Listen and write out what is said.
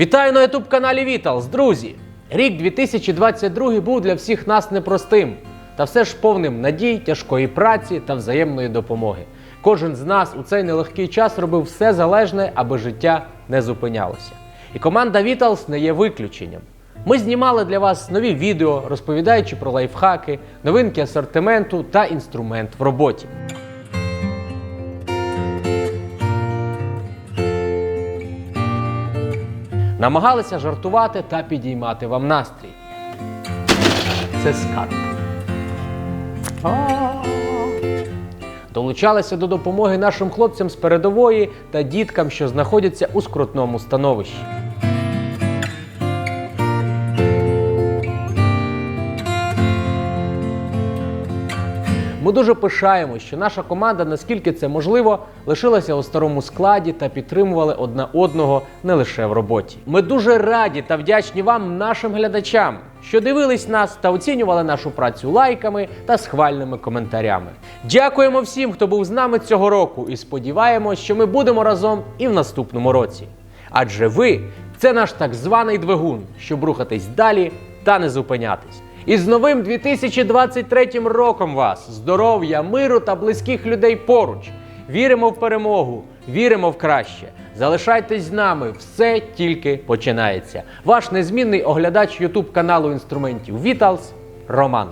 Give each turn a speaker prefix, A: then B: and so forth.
A: Вітаю на youtube каналі Віталс, друзі! Рік 2022 був для всіх нас непростим, та все ж повним надій, тяжкої праці та взаємної допомоги. Кожен з нас у цей нелегкий час робив все залежне, аби життя не зупинялося. І команда Віталс не є виключенням. Ми знімали для вас нові відео, розповідаючи про лайфхаки, новинки асортименту та інструмент в роботі. Намагалися жартувати та підіймати вам настрій. Це скарб. Долучалися до допомоги нашим хлопцям з передової та діткам, що знаходяться у скрутному становищі. Ми дуже пишаємось, що наша команда, наскільки це можливо, лишилася у старому складі та підтримували одна одного не лише в роботі. Ми дуже раді та вдячні вам, нашим глядачам, що дивились нас та оцінювали нашу працю лайками та схвальними коментарями. Дякуємо всім, хто був з нами цього року, і сподіваємось, що ми будемо разом і в наступному році. Адже ви це наш так званий двигун, щоб рухатись далі та не зупинятись. І з новим 2023 роком вас! Здоров'я, миру та близьких людей поруч! Віримо в перемогу, віримо в краще. Залишайтесь з нами, все тільки починається. Ваш незмінний оглядач Ютуб каналу інструментів Віталс Роман.